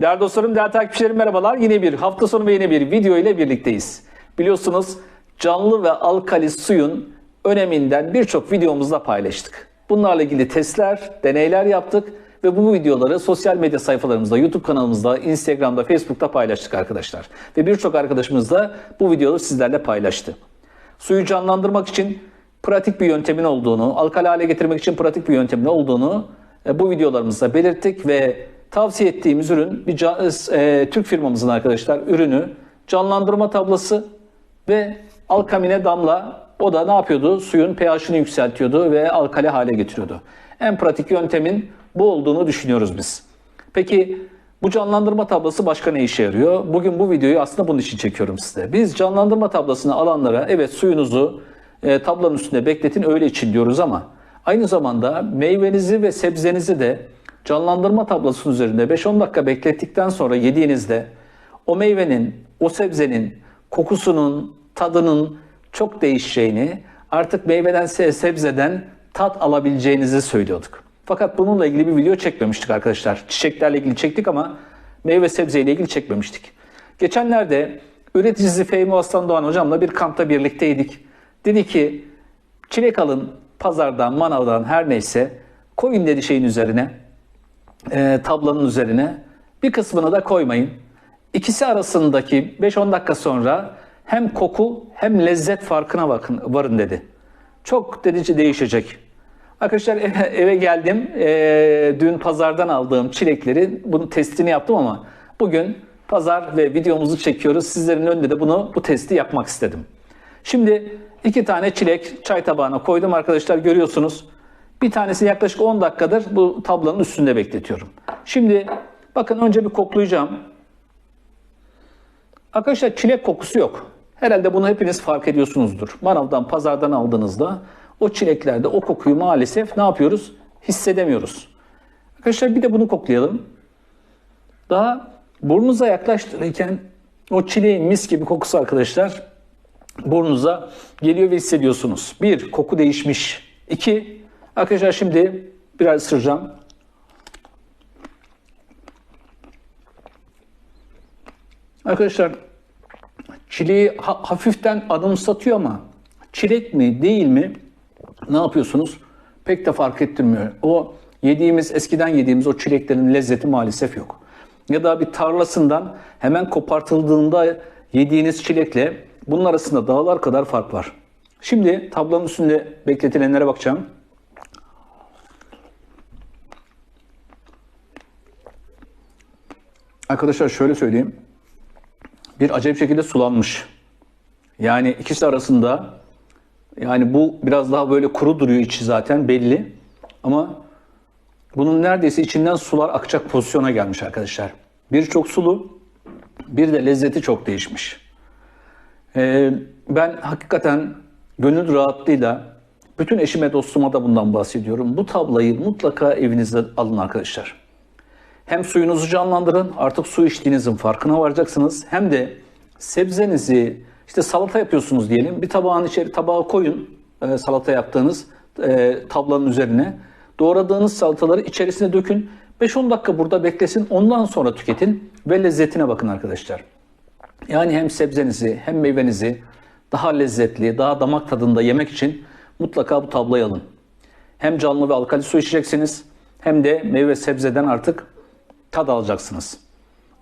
Değerli dostlarım, değerli takipçilerim merhabalar. Yine bir hafta sonu ve yine bir video ile birlikteyiz. Biliyorsunuz canlı ve alkali suyun öneminden birçok videomuzda paylaştık. Bunlarla ilgili testler, deneyler yaptık ve bu videoları sosyal medya sayfalarımızda, YouTube kanalımızda, Instagram'da, Facebook'ta paylaştık arkadaşlar. Ve birçok arkadaşımız da bu videoları sizlerle paylaştı. Suyu canlandırmak için pratik bir yöntemin olduğunu, alkali hale getirmek için pratik bir yöntemin olduğunu e, bu videolarımızda belirttik ve tavsiye ettiğimiz ürün bir ca- e, Türk firmamızın arkadaşlar ürünü canlandırma tablası ve alkamine damla o da ne yapıyordu? Suyun pH'ini yükseltiyordu ve alkali hale getiriyordu. En pratik yöntemin bu olduğunu düşünüyoruz biz. Peki bu canlandırma tablası başka ne işe yarıyor? Bugün bu videoyu aslında bunun için çekiyorum size. Biz canlandırma tablasını alanlara evet suyunuzu e, tablanın üstünde bekletin öyle için diyoruz ama aynı zamanda meyvenizi ve sebzenizi de canlandırma tablasının üzerinde 5-10 dakika beklettikten sonra yediğinizde o meyvenin, o sebzenin kokusunun, tadının çok değişeceğini, artık meyveden, se- sebzeden tat alabileceğinizi söylüyorduk. Fakat bununla ilgili bir video çekmemiştik arkadaşlar. Çiçeklerle ilgili çektik ama meyve sebzeyle ilgili çekmemiştik. Geçenlerde üreticisi Fehmi Aslan Doğan hocamla bir kampta birlikteydik. Dedi ki çilek alın pazardan, manavdan her neyse koyun dedi şeyin üzerine, e, tablanın üzerine. Bir kısmını da koymayın. İkisi arasındaki 5-10 dakika sonra hem koku hem lezzet farkına bakın varın dedi. Çok dedici değişecek. Arkadaşlar eve, eve geldim. Ee, dün pazardan aldığım çilekleri bunun testini yaptım ama bugün pazar ve videomuzu çekiyoruz. Sizlerin önünde de bunu bu testi yapmak istedim. Şimdi iki tane çilek çay tabağına koydum arkadaşlar görüyorsunuz. Bir tanesi yaklaşık 10 dakikadır bu tablanın üstünde bekletiyorum. Şimdi bakın önce bir koklayacağım. Arkadaşlar çilek kokusu yok. Herhalde bunu hepiniz fark ediyorsunuzdur. Manavdan, pazardan aldığınızda o çileklerde o kokuyu maalesef ne yapıyoruz? Hissedemiyoruz. Arkadaşlar bir de bunu koklayalım. Daha burnunuza yaklaştırırken o çileğin mis gibi kokusu arkadaşlar burnunuza geliyor ve hissediyorsunuz. Bir, koku değişmiş. İki, arkadaşlar şimdi biraz ısıracağım. Arkadaşlar çileği ha- hafiften anımsatıyor ama çilek mi değil mi ne yapıyorsunuz? Pek de fark ettirmiyor. O yediğimiz eskiden yediğimiz o çileklerin lezzeti maalesef yok. Ya da bir tarlasından hemen kopartıldığında yediğiniz çilekle bunun arasında dağlar kadar fark var. Şimdi tablonun üstünde bekletilenlere bakacağım. Arkadaşlar şöyle söyleyeyim bir acayip şekilde sulanmış. Yani ikisi arasında yani bu biraz daha böyle kuru duruyor içi zaten belli. Ama bunun neredeyse içinden sular akacak pozisyona gelmiş arkadaşlar. Bir çok sulu, bir de lezzeti çok değişmiş. Ee, ben hakikaten gönül rahatlığıyla bütün eşime dostuma da bundan bahsediyorum. Bu tablayı mutlaka evinizde alın arkadaşlar. Hem suyunuzu canlandırın, artık su içtiğinizin farkına varacaksınız. Hem de sebzenizi, işte salata yapıyorsunuz diyelim, bir tabağın içeri tabağa koyun e, salata yaptığınız e, tablanın üzerine. Doğradığınız salataları içerisine dökün. 5-10 dakika burada beklesin, ondan sonra tüketin ve lezzetine bakın arkadaşlar. Yani hem sebzenizi hem meyvenizi daha lezzetli, daha damak tadında yemek için mutlaka bu tablayı alın. Hem canlı ve alkali su içeceksiniz hem de meyve sebzeden artık tad alacaksınız.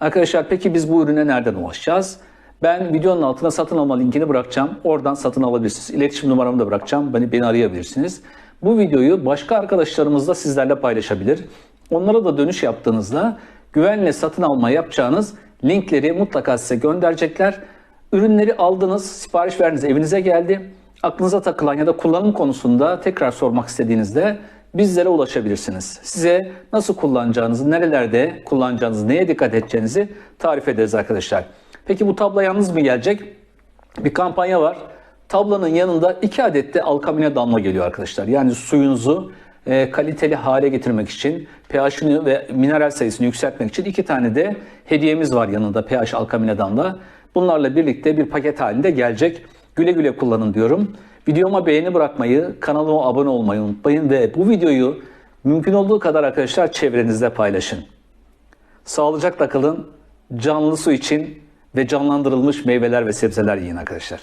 Arkadaşlar peki biz bu ürüne nereden ulaşacağız? Ben videonun altına satın alma linkini bırakacağım. Oradan satın alabilirsiniz. İletişim numaramı da bırakacağım. Beni, beni arayabilirsiniz. Bu videoyu başka arkadaşlarımız da sizlerle paylaşabilir. Onlara da dönüş yaptığınızda güvenle satın alma yapacağınız linkleri mutlaka size gönderecekler. Ürünleri aldınız, sipariş verdiniz, evinize geldi. Aklınıza takılan ya da kullanım konusunda tekrar sormak istediğinizde bizlere ulaşabilirsiniz. Size nasıl kullanacağınızı, nerelerde kullanacağınızı, neye dikkat edeceğinizi tarif ederiz arkadaşlar. Peki bu tablo yalnız mı gelecek? Bir kampanya var. Tablanın yanında iki adet de alkamine damla geliyor arkadaşlar. Yani suyunuzu e, kaliteli hale getirmek için, pH'ini ve mineral sayısını yükseltmek için iki tane de hediyemiz var yanında pH alkamine damla. Bunlarla birlikte bir paket halinde gelecek. Güle güle kullanın diyorum. Videoma beğeni bırakmayı, kanalıma abone olmayı unutmayın ve bu videoyu mümkün olduğu kadar arkadaşlar çevrenizde paylaşın. Sağlıcakla kalın. Canlı su için ve canlandırılmış meyveler ve sebzeler yiyin arkadaşlar.